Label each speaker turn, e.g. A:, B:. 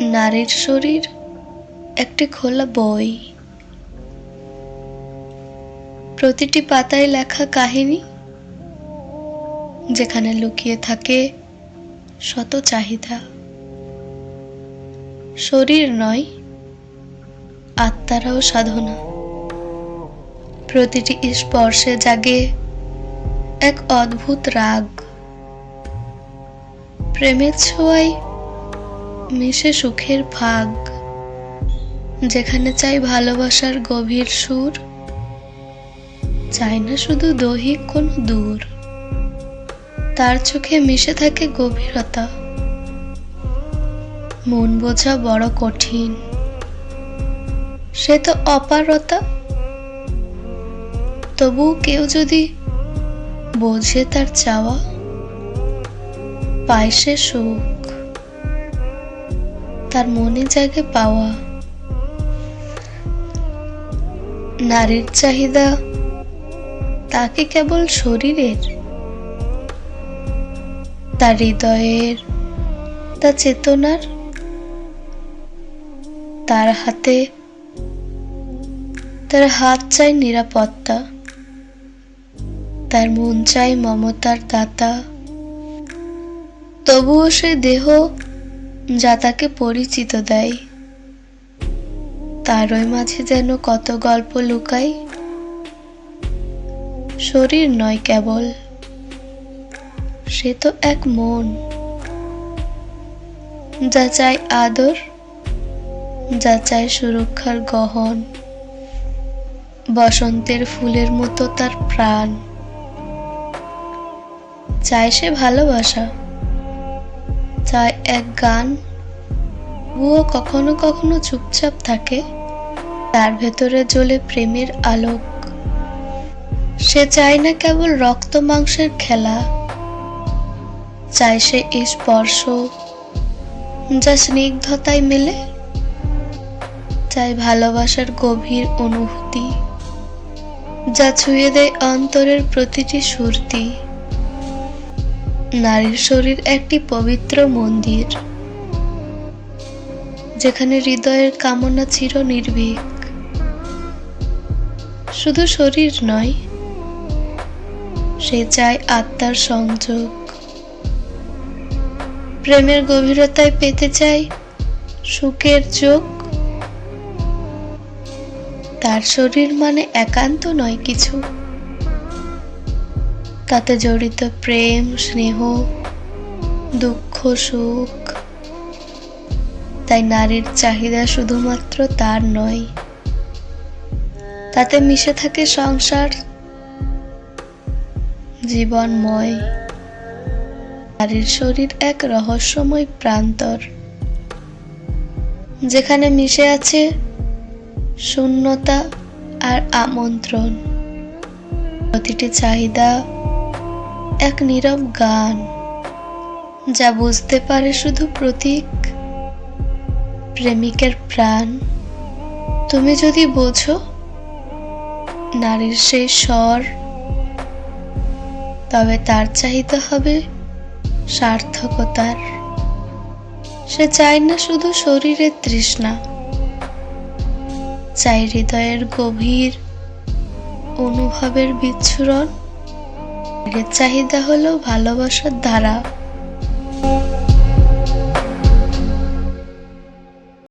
A: নারীর শরীর একটি খোলা বই। প্রতিটি পাতায় লেখা কাহিনী, যেখানে লুকিয়ে থাকে শত চাহিদা। শরীর নয়, আত্মারাও সাধনা। প্রতিটি স্পর্শে জাগে এক অদ্ভুত রাগ। প্রেমের ছোঁয়ায় মিশে সুখের ভাগ, যেখানে চাই ভালোবাসার গভীর সুর, চাই না শুধু দৈহিক কোনো দূর। তার চোখে মিশে থাকে গভীরতা, মন বোঝা বড় কঠিন। সে তো অপারতা, তবু কেউ যদি বোঝে তার চাওয়া, পায় সে সুখ। তার মনে জাগে পাওয়া নারীর চাহিদা তাকে কেবল শরীরের, তার হৃদয়ের তা চেতনার, তার হাতে, তার হাত চাই নিরাপত্তা, তার মন চাই মমতার দাতা। তবুও সে দেহ যা তাকে পরিচিত দেয়। তারই মাঝে যেন কত গল্প লুকাই। শরীর নয় কেবল, সে তো এক মন। যা চায় আদর, যা চায় সুরক্ষার গহন। বসন্তের ফুলের মতো তার প্রাণ। চায় সে ভালোবাসা। চায় এক গান। ও কখনো কখনো চুপচাপ থাকে, তার ভেতরে জ্বলে প্রেমের আলোক। সে চায় না কেবল রক্ত মাংসের খেলা, চায় সে স্পর্শ যা স্নিগ্ধতায় মেলে চাই ভালোবাসার গভীর অনুভূতি, যা ছুঁয়ে দেয় অন্তরের প্রতিটি সুরতি নারীর শরীর একটি পবিত্র মন্দির, যেখানে হৃদয়ের কামনা চির নির্ভীক। শুধু শরীর নয়, সে চায় আত্মার সংযোগ। প্রেমের গভীরতায় পেতে চাই সুখের চোখ তার শরীর মানে একান্ত নয় কিছু। তাতে জড়িত প্রেম, স্নেহ, দুঃখ, সুখ। তাই নারীর চাহিদা শুধুমাত্র তার নয়। তাতে মিশে থাকে সংসার, জীবনময়। নারীর শরীর এক রহস্যময় প্রান্তর, যেখানে মিশে আছে শূন্যতা আর আমন্ত্রণ। প্রতিটি চাহিদা এক নীরব গান, যা বুঝতে পারে শুধু প্রতীক, প্রেমিকের প্রাণ। তুমি যদি বোঝো নারীর সেই স্বর, তবে তার চাহিদা হবে সার্থকতার। সে চায় না শুধু শরীরের তৃষ্ণা চাই হৃদয়ের গভীর অনুভবের বিচ্ছুরণ। চাহিদা হলো ভালোবাসার ধারা।